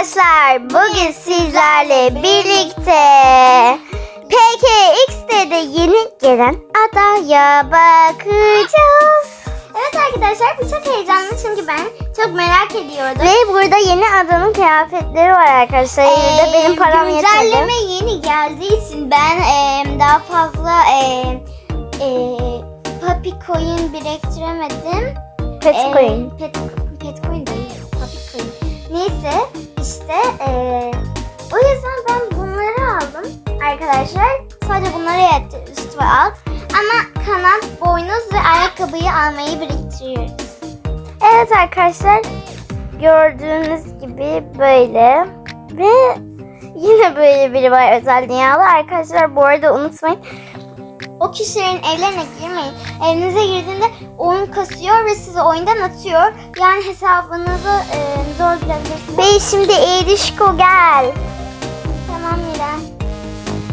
arkadaşlar. Bugün sizlerle birlikte PKX'de de yeni gelen adaya bakacağız. Evet arkadaşlar bu çok heyecanlı çünkü ben çok merak ediyordum. Ve burada yeni adanın kıyafetleri var arkadaşlar. Ee, benim param yetmedi. Güncelleme yeni geldiği için ben e, daha fazla e, e, Puppy Coin biriktiremedim. Pet coin. Pet, pet Coin değil. Neyse işte e, o yüzden ben bunları aldım arkadaşlar. Sadece bunları yetti üst ve alt. Ama kanat, boynuz ve ayakkabıyı almayı biriktiriyoruz. Evet arkadaşlar. Gördüğünüz gibi böyle. Ve yine böyle biri var özel dünyalı. Arkadaşlar bu arada unutmayın. O kişilerin evlerine girmeyin. Evinize girdiğinde oyun kasıyor ve sizi oyundan atıyor. Yani hesabınızı e, zor bulabilirsiniz. Ve şimdi Erişko gel. Tamam Mira.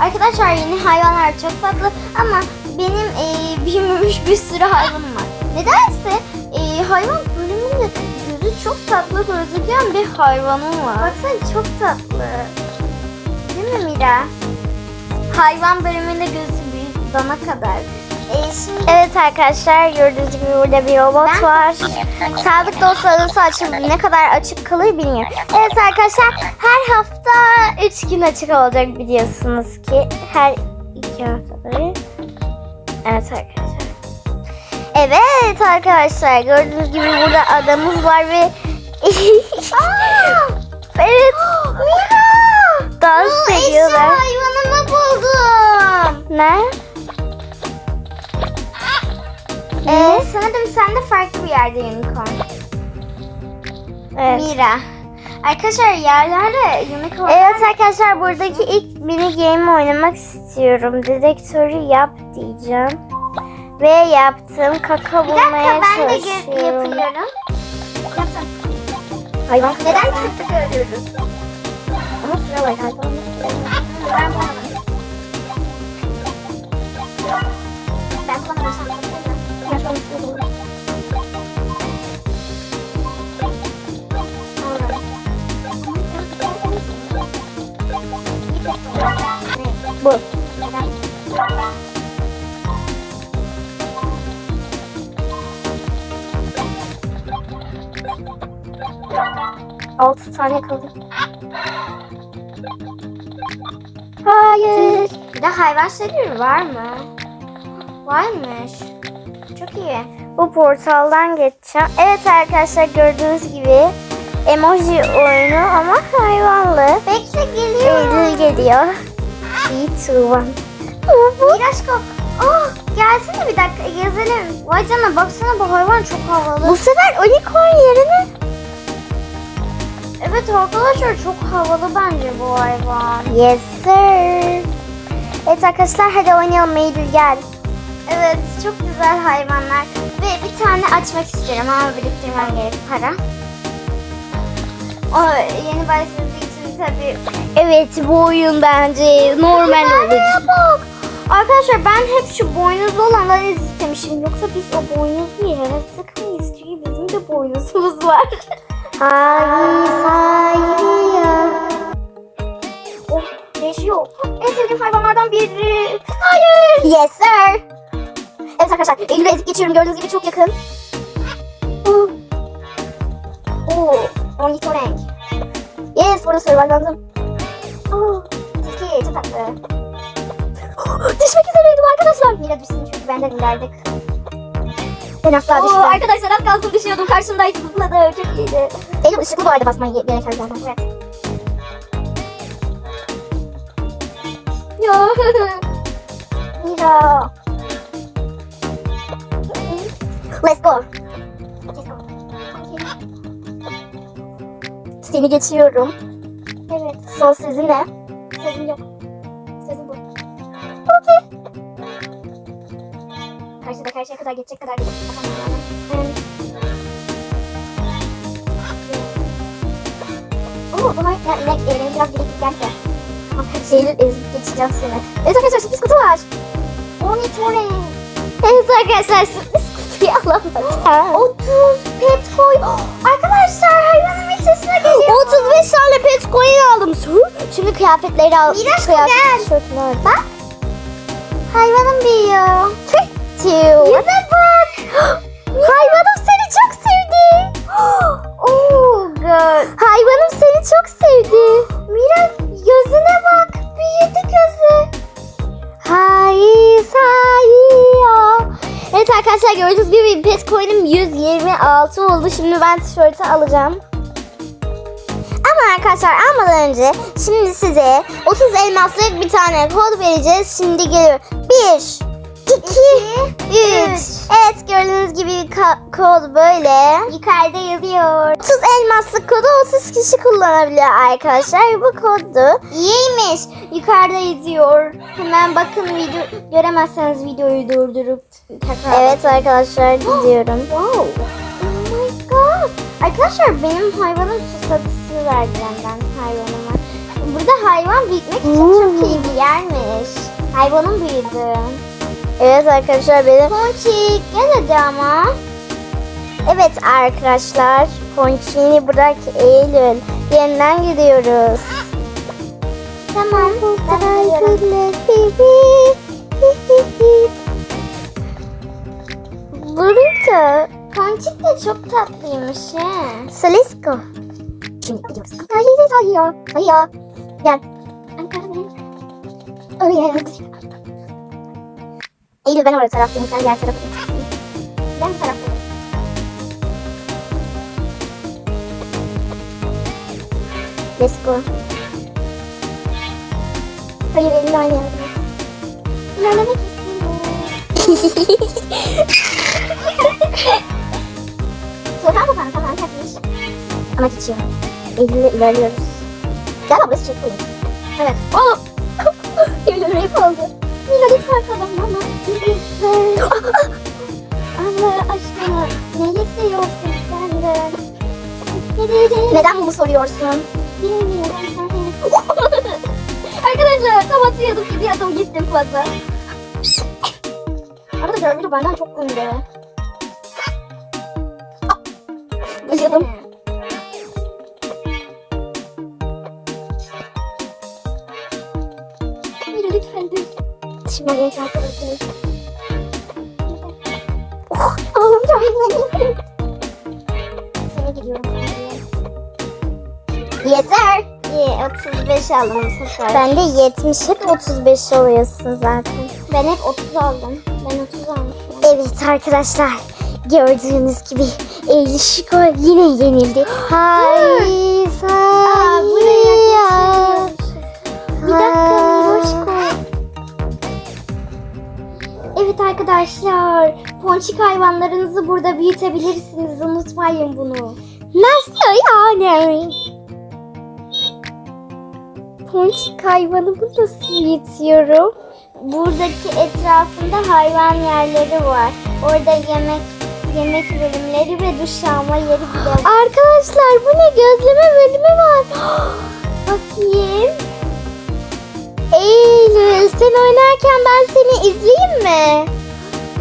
Arkadaşlar yeni hayvanlar çok tatlı ama benim e, büyümemiş bir sürü hayvanım var. Nedense e, hayvan bölümünde gözü çok tatlı gözüken bir hayvanım var. Baksana çok tatlı. Değil mi Mira? Hayvan bölümünde gözü büyük dana kadar. Evet arkadaşlar gördüğünüz gibi burada bir robot var. Sadık dostlarınız açıldı. Ne kadar açık kalır bilmiyorum. Evet arkadaşlar her hafta 3 gün açık olacak biliyorsunuz ki. Her 2 haftada. Evet arkadaşlar. Evet arkadaşlar gördüğünüz gibi burada adamız var ve evet dans eşya ediyorlar. hayvanımı buldum. Ne? Sen de farklı bir yerde unicorn. Evet. Mira. Arkadaşlar yerlerde unicorn. Evet arkadaşlar buradaki ilk mini game oynamak istiyorum. Dedektörü yap diyeceğim. Ve yaptım. Kaka Bir bulmaya dakika ben de çalışıyorum. yapıyorum. Yaptım. Neden tık görüyoruz? Ama sıra var. Ben bulamadım. Tane kaldı. Hayır. Bir de hayvan seviyor var mı? Varmış. Çok iyi. Bu portaldan geçeceğim. Evet arkadaşlar gördüğünüz gibi emoji oyunu ama hayvanlı. Bekle geliyor. Eylül geliyor. 3, 2, 1. Miraşko. Oh, gelsene bir dakika gezelim. Vay canına baksana bu hayvan çok havalı. Bu sefer unicorn yerine Evet arkadaşlar çok havalı bence bu hayvan. Yes sir. Evet arkadaşlar hadi oynayalım Eylül gel. Evet çok güzel hayvanlar. Ve bir tane açmak istiyorum ama biriktirmem gerek para. O yeni başladığı için tabii. Evet bu oyun bence normal olur. Bak. Arkadaşlar ben hep şu boynuzlu olanları istemişim. Yoksa biz o boynuzlu yaratık mıyız? Çünkü bizim de boynuzumuz var. Hayır. Biri. Hayır. Yes sir. Evet arkadaşlar Eylül'ü ezip geçiyorum gördüğünüz gibi çok yakın. Oh. Oo. Ornitorenk. Yes burada survival'dım. Oh. Tilki çok tatlı. Düşmek üzereydim arkadaşlar. Mira düşsün çünkü ben de ilerdik. Ben asla Oo, düştüm. arkadaşlar az kalsın düşüyordum. Karşımdaydı zıpladı. Çok iyiydi. Eylül ışıklı bu arada basmayı gereken zaten. Evet. Ya. Mira. Let's go. Seni geçiyorum. Evet. Son sözü ne? Sözüm yok. Sözüm bu. Okey. Karşıda karşıya kadar geçecek kadar gidip Oo, bu hay- ya, inek eğlenim biraz biriktik geldi. Eylül ezip geçeceğim seni. Evet arkadaşlar sürpriz kutu var. Monitoring. Evet arkadaşlar sürpriz kutuyu alamadım. 30 pet koy. Arkadaşlar hayvanın içerisine geliyor. 35 tane pet coin aldım. Şimdi kıyafetleri al. Miraç, kıyafet gel. Bak. Hayvanım büyüyor. Oldu. Şimdi ben tişörtü alacağım. Ama arkadaşlar almadan önce şimdi size 30 elmaslık bir tane kod vereceğiz. Şimdi geliyor. 1 2 3 Evet gördüğünüz gibi kod böyle. Yukarıda yazıyor. 30 elmaslık kodu 30 kişi kullanabiliyor arkadaşlar. Bu kodu İyiymiş. Yukarıda yazıyor. Hemen bakın video göremezseniz videoyu durdurup tekrar. Evet arkadaşlar gidiyorum. Wow. God. Arkadaşlar benim hayvanım susadısı vereceğim ben hayvanıma. Burada hayvan büyütmek için çok iyi bir yermiş. Hayvanım büyüdü. Evet arkadaşlar benim Ponçik gel hadi ama. Evet arkadaşlar Ponçini bırak Eylül Yeniden gidiyoruz Tamam. Ben gidiyorum. Burrito Ponçik de çok tatlıymış he. Salisco Şimdi gidiyoruz Hayır hayır hayır Gel Oh yes Eylül ben oraya taraftayım sen diğer tarafa. Ben taraftayım. Let's go Hayır Eylül yerde İlerlemek istiyorum. Sultan Sultan tamam takmış. Ama geçiyor Eylül'le ilerliyoruz Gel ablası çekmeyin Evet. Oh Eylül rap oldu lütfen kalalım bana. Lütfen. Allah aşkına. Ne istiyorsun senden? Neden bunu soruyorsun? Bilmiyorum. Arkadaşlar tam atıyordum gidiyordum gittim fazla. Arkadaşlar video benden çok dur. Şimdi. Oğlum çok üzüldüm. Sana gidiyorum Yes sir. İyi 35 aldım sefer. Ben de 70 hep 35 oluyorsun zaten. Ben hep 30 aldım. Ben 30 almışım. Evet arkadaşlar gördüğünüz gibi Şiko yine yenildi. Hay Aa, buraya say. geçiyoruz. Bir dakika Miroşko. Evet arkadaşlar. Ponçik hayvanlarınızı burada büyütebilirsiniz. Unutmayın bunu. Nasıl yani? Ponçik hayvanımı nasıl yetiyorum? Buradaki etrafında hayvan yerleri var. Orada yemek yemek bölümleri ve duş alma yeri bile. Arkadaşlar bu ne gözleme bölümü var. Bakayım. Eylül sen oynarken ben seni izleyeyim mi?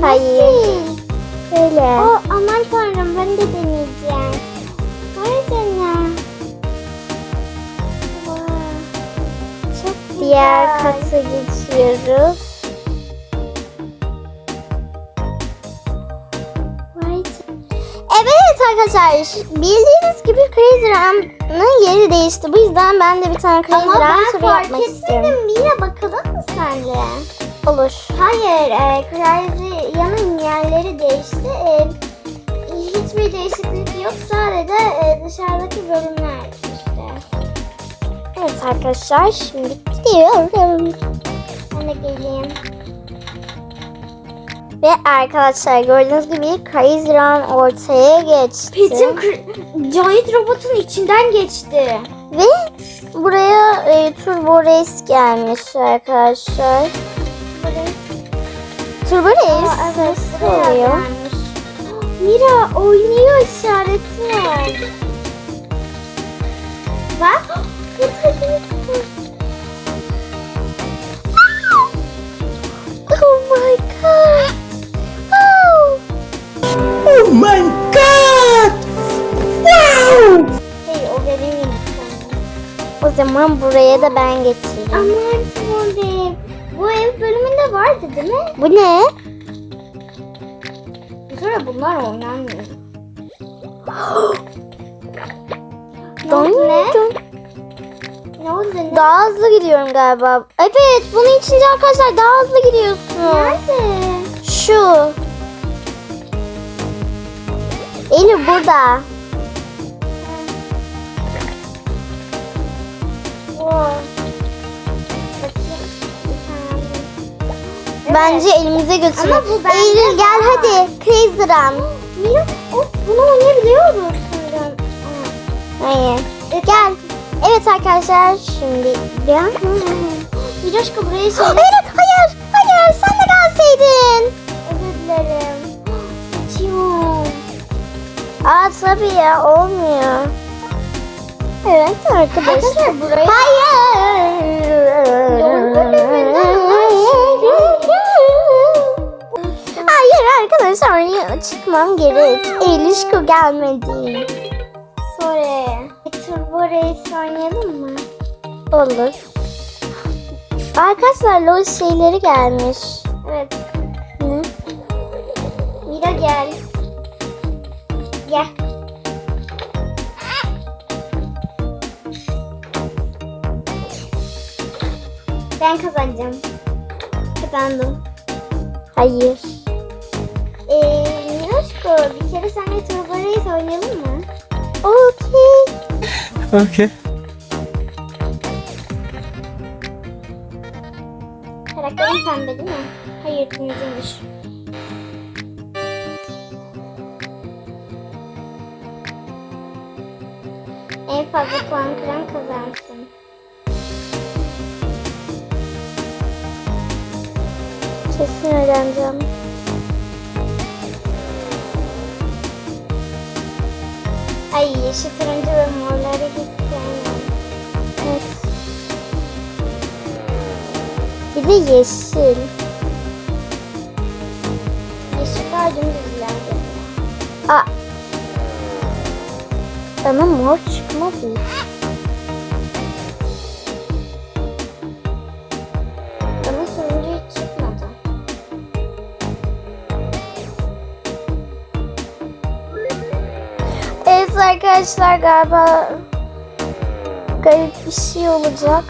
Hayır. Nasıl? Öyle. O aman tanrım ben de deneyeceğim. Vay canına. Vay. Çok güzel. Diğer kata geçiyoruz. Arkadaşlar bildiğiniz gibi Crazy Run'ın yeri değişti. Bu yüzden ben de bir tane Crazy Ama Run ben turu fark yapmak istiyorum. etmedim. Mira bakalım mı sence? Olur. Hayır, e, Crazy yanın yerleri değişti. E, hiçbir değişiklik yok. Sadece e, dışarıdaki bölümler işte. Evet arkadaşlar şimdi gidiyorum. Ve arkadaşlar gördüğünüz gibi Crazy Run ortaya geçti. Petim kır- Giant robotun içinden geçti. Ve buraya e, Turbo Race gelmiş arkadaşlar. Turbo Race Aa, evet, buraya oluyor? Mira oynuyor işareti var. Bak. Zaman buraya da ben geçeyim. Aman Tuğbe. Bu ev bölümünde vardı değil mi? Bu ne? Sonra bunlar oynanmıyor. ne oldu ne? Ne oldu ne? Daha hızlı gidiyorum galiba. Evet bunun içince arkadaşlar daha hızlı gidiyorsun. Nerede? Şu. Elif burada. Bence elimize götürün. Ama bu Eylül gel var. hadi. Crazy Run. Mira, o, bunu oynayabiliyoruz sanırım. Hayır. Gel. Evet arkadaşlar şimdi ya. Miroşka buraya şey... Hayır hayır hayır sen de gelseydin. Özür dilerim. Açıyorum. Aa tabii ya olmuyor. Evet arkadaşlar. Arkadaşlar buraya... Hayır. Hayır arkadaşlar ya, çıkmam gerek. Eylüşko gelmedi. Sonra Turbo Race oynayalım mı? Olur. Arkadaşlar LOL şeyleri gelmiş. Evet. Ne? Mira gel. Gel. Ben kazanacağım. Kazandım. Hayır. Ee, Miroşko bir kere seninle Turbo Race oynayalım mı? Okey. Okay. Karakterin pembe değil mi? Hayır turuncuymuş. En fazla puan kıran kazansın. Kesin öğreneceğim. Ay yeşil turuncu ve morları hiç sevmem. Evet. Bir de yeşil. Yeşiller dümdüzlerdi. Aa. Bana mor çıkmadı. Evet arkadaşlar galiba garip bir şey olacak.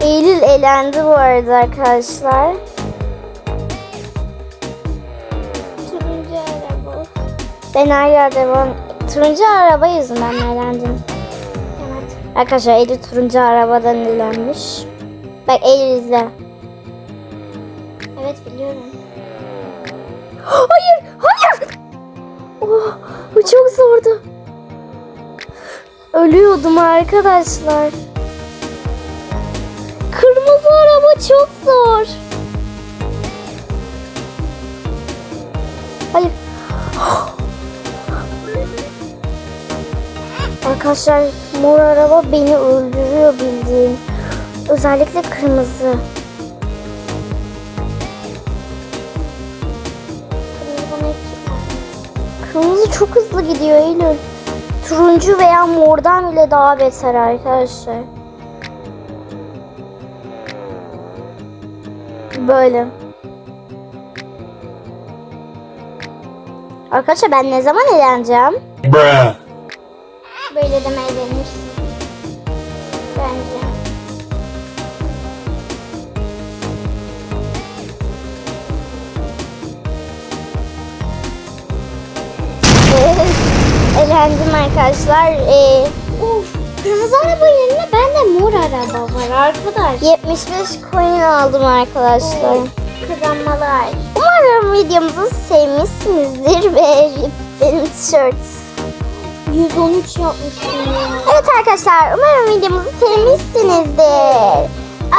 Eylül elendi bu arada arkadaşlar. Turuncu araba. Ben hala devam. Turuncu araba yüzünden mi elendin? Evet. Arkadaşlar Eylül turuncu arabadan elenmiş. Bak Eylül izle. Evet biliyorum. Hayır, hayır. Oh, bu çok zordu. Ölüyordum arkadaşlar. Kırmızı araba çok zor. Hayır. Arkadaşlar mor araba beni öldürüyor bildiğin. Özellikle kırmızı. Kırmızı çok hızlı gidiyor Eylül. Turuncu veya mordan bile daha beter arkadaşlar. Böyle. Arkadaşlar ben ne zaman eğleneceğim? Bruh. Böyle de arkadaşlar. Ee, Uf, kırmızı araba yerine bende mor araba var arkadaş. 75 coin aldım arkadaşlar. Kazanmalar. Umarım videomuzu sevmişsinizdir ve benim tişört 113 yapmışım ya. Evet arkadaşlar umarım videomuzu sevmişsinizdir.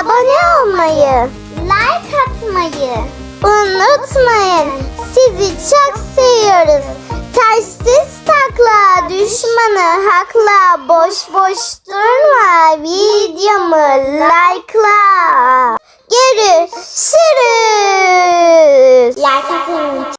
Abone olmayı Like atmayı. unutmayın. Sizi çok seviyoruz. Tersiz takla düşmanı hakla boş boş durma videomu like'la. Görüşürüz. Like atın.